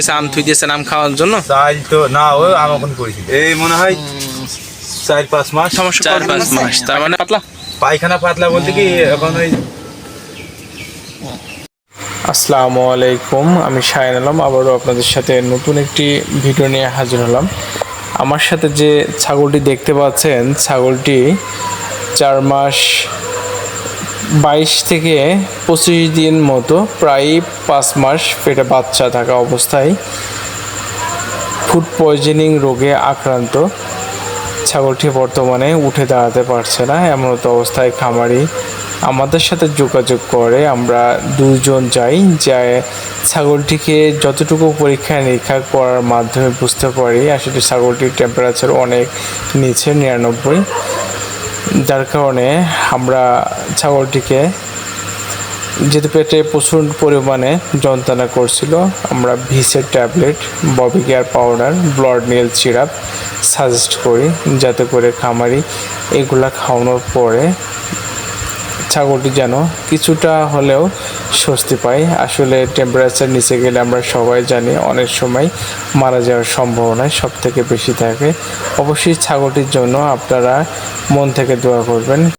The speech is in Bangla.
এসে আম থুই দিয়েছেন আম খাওয়ার জন্য? চাল তো না ও আমাখন করেছি এই মনে হয় চার পাঁচ মাস। সমস্যা চার পাঁচ মাস তার মানে পাতলা? পায়খানা পাতলা বলতে কি এখন ওই আসসালামু আলাইকুম আমি শাহিন আলম আবারও আপনাদের সাথে নতুন একটি ভিডিও নিয়ে হাজির হলাম। আমার সাথে যে ছাগলটি দেখতে পাচ্ছেন ছাগলটি চার মাস বাইশ থেকে পঁচিশ দিন মতো প্রায় পাঁচ মাস পেটে বাচ্চা থাকা অবস্থায় ফুড পয়জনিং রোগে আক্রান্ত। ছাগলটি বর্তমানে উঠে দাঁড়াতে পারছে না, এমন তো অবস্থায় খামারি আমাদের সাথে যোগাযোগ করে। আমরা দুজন যাই যায় ছাগলটিকে যতটুকু পরীক্ষা নিরীক্ষা করার মাধ্যমে বুঝতে পারি। আসলে ছাগলটির টেম্পারেচার অনেক নিচে, নিরানব্বই। যার কারণে আমরা ছাগলটিকে যেহেতু পেটে প্রচুর পরিমাণে যন্ত্রণা করছিল। আমরা ভিসের ট্যাবলেট, ববি কেয়ার পাউডার, ব্লড নেল সিরাপ সাজেস্ট করি যাতে করে খামারি এগুলা খাওয়ানোর পরে ছাগলটি যেন কিছুটা হলেও স্বস্তি পায় আসলে টেম্পারেচার নিচে গেলে আমরা সবাই জানি অনেক সময় মারা যাওয়ার সম্ভাবনায় সব থেকে বেশি থাকে। অবশ্যই ছাগলটির জন্য আপনারা মন থেকে দোয়া করবেন।